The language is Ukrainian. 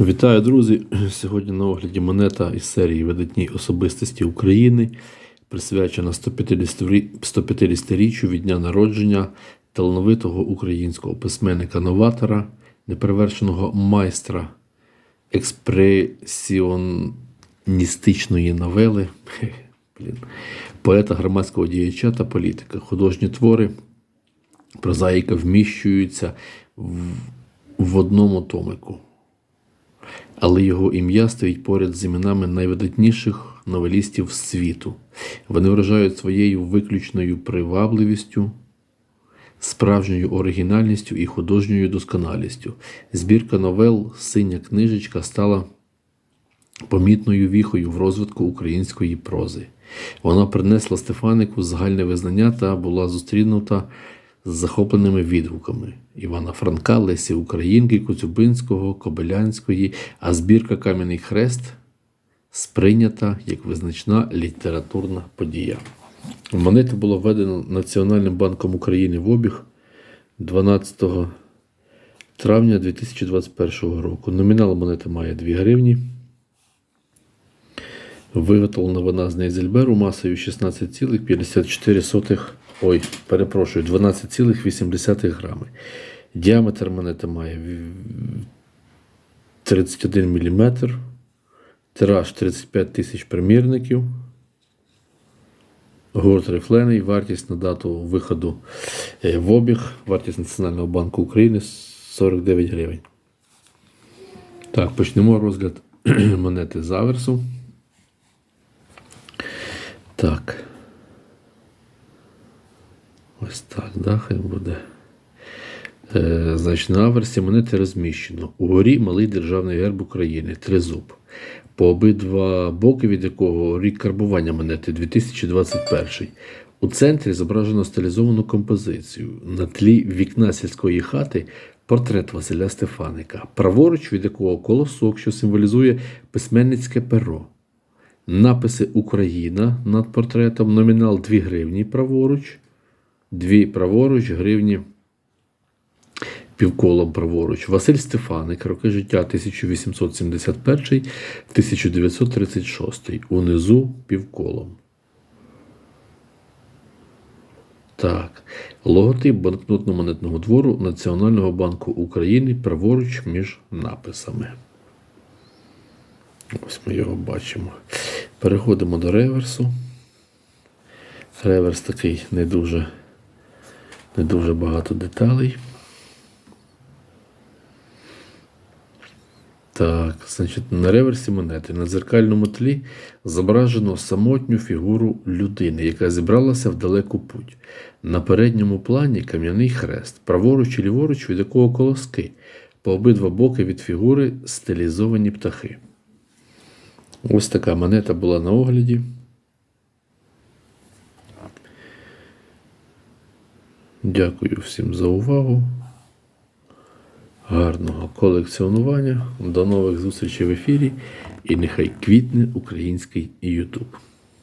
Вітаю, друзі! Сьогодні на огляді монета із серії Видатні особистості України, присвячена 150-річчю від дня народження талановитого українського письменника-новатора, неперевершеного майстра експресіоністичної новели, блін, поета, громадського діяча та політика. Художні твори прозаїка вміщуються в, в одному томику але його ім'я стоїть поряд з іменами найвидатніших новелістів світу. Вони вражають своєю виключною привабливістю, справжньою оригінальністю і художньою досконалістю. Збірка новел Синя книжечка стала помітною віхою в розвитку української прози. Вона принесла Стефанику загальне визнання та була зустрінута з захопленими відгуками Івана Франка, Лесі Українки, Коцюбинського, Кобилянської, а збірка Кам'яний Хрест сприйнята як визначна літературна подія. Монета була введена Національним банком України в обіг 12 травня 2021 року. Номінал монети має 2 гривні. Виготовлена вона з Нейзельберу масою 16,54. Ой, перепрошую, 12,8 грами. Діаметр монети має 31 мм. Тираж 35 тисяч примірників. Гурт рифлений, вартість на дату виходу е, в обіг, вартість Національного банку України 49 гривень. Так, почнемо розгляд монети з аверсу. Так. Ось так, да, хай буде. Е, значить, на аверсі монети розміщено. Угорі малий державний герб України, тризуб. По обидва боки, від якого рік карбування монети 2021. У центрі зображено стилізовану композицію. На тлі вікна сільської хати портрет Василя Стефаника, праворуч від якого колосок, що символізує письменницьке перо. Написи Україна над портретом, номінал 2 гривні праворуч, 2 праворуч, гривні півколом праворуч. Василь Стефаник, роки життя 1871-1936. Унизу півколом. Так. Логотип банкнотно-монетного двору Національного банку України праворуч між написами. Ось ми його бачимо. Переходимо до реверсу. Реверс такий не дуже, не дуже багато деталей. Так, значить, на реверсі монети на дзеркальному тлі зображено самотню фігуру людини, яка зібралася в далеку путь. На передньому плані кам'яний хрест, праворуч і ліворуч, від якого колоски, по обидва боки від фігури стилізовані птахи. Ось така монета була на огляді. Дякую всім за увагу. Гарного колекціонування. До нових зустрічей в ефірі. І нехай квітне український YouTube.